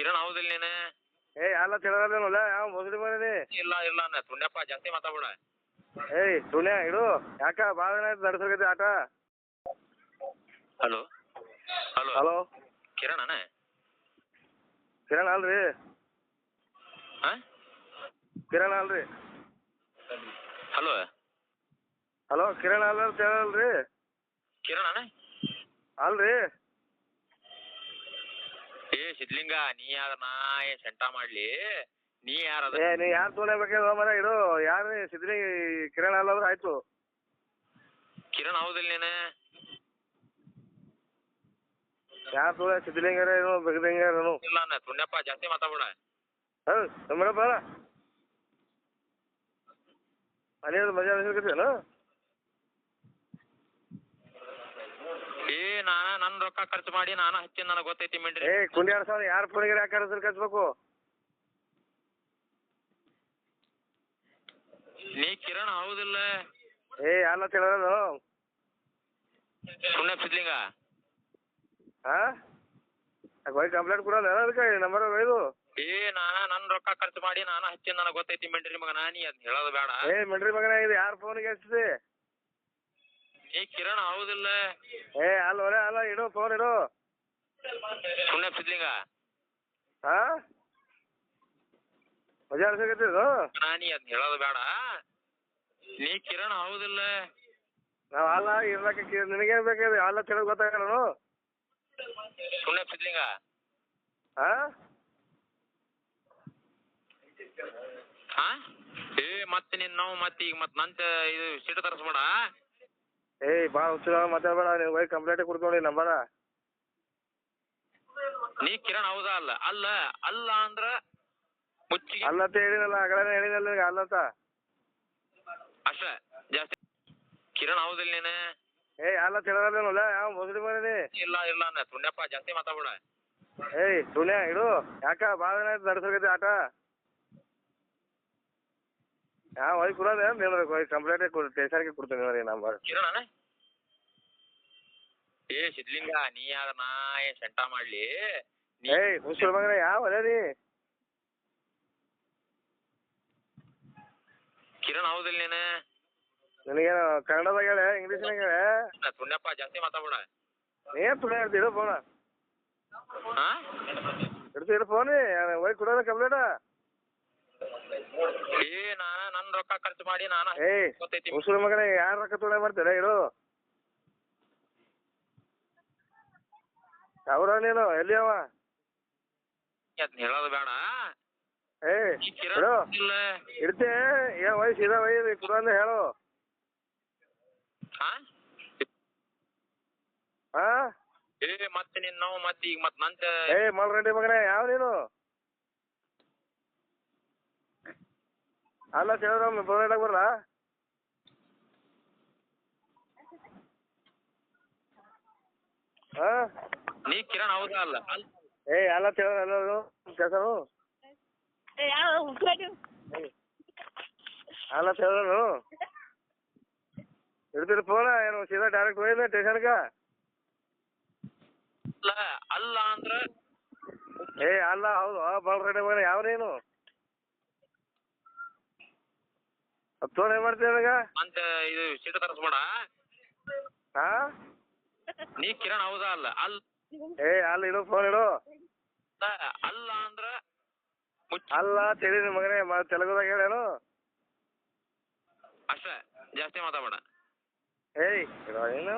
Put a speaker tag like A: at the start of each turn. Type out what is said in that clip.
A: ಕಿರಣ್ ಹೌದಿಲ್ಲ ನೀನು?
B: ಏಯ್ ಅಲ್ಲ? ತಿಳಿದಲ್ಲ ಯಾವ ಮೊದಲು ಮನೆ
A: ಇಲ್ಲ ಇಲ್ಲ ಅನ್ನ ತುಣ್ಯಪ್ಪ ಜಾಸ್ತಿ ಮಾತಾಡ್ಬೇಡ.
B: ಏಯ್ ಸುಣ್ಯ ಇಡು. ಯಾಕ ಭಾಳ ದಿನ ಆಯ್ತು ನಡ್ಸೋಗೈತಿ ಆಟ?
A: ಹಲೋ? ಹಲೋ?
B: ಹಲೋ?
A: ಕಿರಣ್ ಅಣ್ಣ
B: ಕಿರಣ್ ಅಲ್ರಿ?
A: ಹಾಂ
B: ಕಿರಣ್ ಅಲ್ರಿ?
A: ಹಲೋ?
B: ಹಲೋ ಕಿರಣ್ ಅಲ್ಲ ಅಂತ ಹೇಳಲ್ರಿ
A: ಕಿರಣ್ ಅಣ್ಣ
B: ಅಲ್ರಿ?
A: ಏ ಸಿದ್ಲಿಂಗ ನೀ ಯಾರ ನಾ ಏನ್ ಸೆಂಟ ಮಾಡ್ಲಿ? ನೀ ಯಾರ
B: ಏ ನೀ ಯಾರು ತೊಗೊಂಡೆ ಬೇಕಾದ್ರೆ ಮರ ಇಡು ಯಾರು ಸಿದ್ಲಿ ಕಿರಣ ಅಲ್ಲಾದ್ರೆ ಆಯ್ತು.
A: ಕಿರಣ್ ಹೌದಿಲ್ಲ ನೀನು?
B: ಯಾರು ತೊಗೊಂಡೆ ಸಿದ್ಲಿಂಗಾರ ಏನು ಬೆಗದಿಂಗಾರ
A: ಇಲ್ಲ ಅನ್ನ ತುಣ್ಯಪ್ಪ ಜಾಸ್ತಿ ಮಾತಾಡ್ಬೇಡ.
B: ಹೌದು ಮೇಡಮ್ ಬಾಳ ಮನೆಯವ್ರು ಮಜಾ ಅನ್ಸಕತ್ತೇನು
A: ಏ ನಾನ ರೊಕ್ಕ ಖರ್ಚು ಮಾಡಿ ನಾನು ಹಚ್ಚಿ ನನಗೆ ಗೊತ್ತೈತಿ ಮಿಂಡ್ರಿ
B: ಏ ಕುಂಡಿ ಸಾವಿರ ಯಾರು ಫೋನಿಗೆ ಯಾಕೆ ಆಡಿಸ್ರು ಕಚ್ಬೇಕು
A: ನೀ ಕಿರಣ್ ಹೌದಿಲ್ಲ.
B: ಏ ಅಲ್ಲ ತಿಳಿದನು
A: ಸುಣ್ಣ ಸಿದ್ಲಿಂಗ
B: ಹಾ? ಹೋಗಿ ಕಂಪ್ಲೇಂಟ್ ಕೊಡೋದು? ಅದಕ್ಕೆ ನಂಬರ್ ಒಯ್ದು?
A: ಏ ನಾನ ನನ್ ರೊಕ್ಕ ಖರ್ಚು ಮಾಡಿ ನಾನು ಹಚ್ಚಿ ನನಗೆ ಗೊತ್ತೈತಿ ಮಿಂಡ್ರಿ ಮಗ ನೀ ಅದ್ ಹೇಳೋದು ಬೇಡ.
B: ಏ ಮಂಡ್ರಿ ಮಗನ ಇದು ಯಾರ ಫೋನಿಗೆ ಹಚ್ಚಿದೆ?
A: ನೀ ಕಿರಣ್ ಹೌದಿಲ್ಲ.
B: ಏ ಅಲ್ಲ ಒಲೆ ಅಲ್ಲ ಇಡು ಫೋನ್ ಇಡು.
A: ಸುಣ್ಣ ಸಿದ್ಲಿಂಗ
B: ಹಾ ಮಜಾ ಅನ್ಸಕತ್ತಿದ್ದು
A: ನಾ ನೀ ಅದ್ ಹೇಳೋದು ಬೇಡ. ನೀ ಕಿರಣ್ ಹೌದಿಲ್ಲ.
B: ನಾವು ಅಲ್ಲ ಇರ್ಲಕ್ಕ ಕಿ- ನಿನಗೇನ್ ಬೇಕಾಗಿ ಅಲ್ಲ ತಿಳಿದು ಗೊತ್ತಾಗಲ್ಲ
A: ಸುಣ್ಣ ಸಿದ್ಲಿಂಗ
B: ಹಾ
A: ಹಾ ಏ ಮತ್ತೆ ನಿನ್ ನಾವು ಮತ್ತೆ ಈಗ ಮತ್ತೆ ನಂತ ಇದು ಸಿಟ್ಟು ತರಿಸ್ಬೇಡ.
B: ಏಯ್ ಭಾಳ ಹುಚ್ಚು ಮಾತಾಡ್ಬೇಡ ನೀವು ಹೋಗಿ ಕಂಪ್ಲೇಂಟ್ ಕೊಡ್ಕೊಳ್ಳಿ ನಂಬರ
A: ನೀ ಕಿರಣ್ ಹೌದಾ ಅಲ್ಲ? ಅಲ್ಲ ಅಲ್ಲ ಅಂದ್ರ ಮುಚ್ಚಿಗೆ
B: ಅಲ್ಲ ಅಂತ ಹೇಳಿನಲ್ಲ ಆಗಲೇ ಹೇಳಿನಲ್ಲ ಈಗ ಅಲ್ಲ ಅಂತ.
A: ಅಷ್ಟ ಜಾಸ್ತಿ ಕಿರಣ್ ಹೌದಿಲ್ಲ ನೀನು?
B: ಏಯ್ ಅಲ್ಲ ತಿಳಿದಲ್ಲ ಯಾವ ಮೊದಲು ಮನೆ
A: ಇಲ್ಲ ಇಲ್ಲ ಅನ್ನ ತುಣ್ಯಪ್ಪ ಜಾಸ್ತಿ ಮಾತಾಡ್ಬೇಡ.
B: ಏಯ್ ಸುನ್ಯ ಇಡು ಯಾಕ ಭಾಳ ದಿನ ಆಯ್ತು ನಡ್ಸೋಗೈತಿ ಆಟ. ಯಾವ ಹೋಗಿ ಕೊಡೋದೆ ನಿಮ್ಗೆ ಹೋಗಿ ಕಂಪ್ಲೇಂಟ್ ಕೊಡ್ ಕೊಡ್ತೀನಿ ನೋಡಿ ನಂಬರ್
A: ಕಿರಣನ ಏ ಸಿದ್ಲಿಂಗ ನೀ ಯಾರ ನಾ ಏ ಸೆಂಟ ಮಾಡ್ಲಿ? ನೀ
B: ಏಯ್ ಮುಸ್ಲಿಂ ಮಗನ ಯಾವ ಅದೇ ರೀ?
A: ಕಿರಣ್ ಹೌದಿಲ್ಲ ನೀನು?
B: ನಿನಗೇನು ಕನ್ನಡದಾಗ ಹೇಳ ಇಂಗ್ಲೀಷ್ನಾಗ ಹೇಳ.
A: ನಾ ತುಣ್ಯಪ್ಪ ಜಾಸ್ತಿ ಮಾತಾಡ್ಬೇಡ.
B: ಏನ್ ಸುಳ್ಳು ಹೇಳ್ತಿ ಇಡು ಫೋನ
A: ಹಾ?
B: ಇಡ್ತಿ ಇಡು ಫೋನ್ ಹೋಗಿ ಕೊಡೋದ ಕಂಪ್ಲೇಂಟ
A: ಏ ನಾನ ನನ್ನ ರೊಕ್ಕ ಖರ್ಚು ಮಾಡಿ ನಾನ ಗೊತ್ತೈತಿ
B: ಮಗನ ಯಾರ ರೊಕ್ಕ ತೊಳೆ ಬರ್ತೀರ ಇಡು ಅವ್ರ ನೀನು? ಎಲ್ಲಿ ಅವ?
A: ಹೇಳೋದು ಬೇಡ. ಇಲ್ಲ.
B: ಇಡ್ತೆ ಏ ವಯಸ್ಸು ಸೀದಾ ಒಯ್ದು ಕೊಡೋಂದ ಹೇಳು.
A: ಹಾ?
B: ಹಾ?
A: ಏ ಮತ್ತೆ ನಿನ್ ನಾವು ಮತ್ತೆ ಈಗ ಮತ್ ನಂತ
B: ಏ ಮಲ್ರೆಡ್ಡಿ ಮಗನೇ ಯಾವ ನೀನು? ಅಲ್ಲ ತಿಳಿದ್ರ ಫೋನ್ ಇಡಕ್ ಹಾಂ?
A: ನೀ ಕಿರಣ್ ಹೌದಾ ಅಲ್ಲ? ಏ
B: ಏಯ್ ಅಲ್ಲ ತಿಳಿದ್ರ ಎಲ್ಲರೂ ಕೆಲಸನು? ಅಲ್ಲ ತಿಳಿದ್ರು ಇಡ್ತೀರಿ ಫೋನ ಏನು ಸೀದಾ ಡೈರೆಕ್ಟ್ ಹೋಗಿದೆ ಟೇಷನ್ಗೆ
A: ಅಲ್ಲ ಅಲ್ಲ ಅಂದ್ರ?
B: ಏ ಅಲ್ಲ ಹೌದು ಮಲ್ರೆಡ್ಡಿ ಮಗನೇ ಯಾವ ನೀನು? ಫೋನ್ ಏನ್ ಮಾಡ್ತೀಯ ಇವಾಗ?
A: ಅಂತ ಇದು ಸಿಟ್ಟು ತರಿಸ್ಬೇಡ.
B: ಹಾ?
A: ನೀ ಕಿರಣ್ ಹೌದಾ ಅಲ್ಲ? ಅಲ್
B: ಏ ಅಲ್ಲ ಇಡು ಫೋನ್ ಇಡು.
A: ಅಲ್ಲ ಅಂದ್ರ ಮುಚ್ಚ.
B: ಅಲ್ಲ ತಿಳಿ ನಿನ್ ಮಗನೇ ಮ- ತೆಲುಗುದಾಗ ಹೇಳೇನು
A: ಅಷ್ಟ ಜಾಸ್ತಿ ಮಾತಾಡಬೇಡ.
B: ಏಯ್ ಇಡು, ಏನು?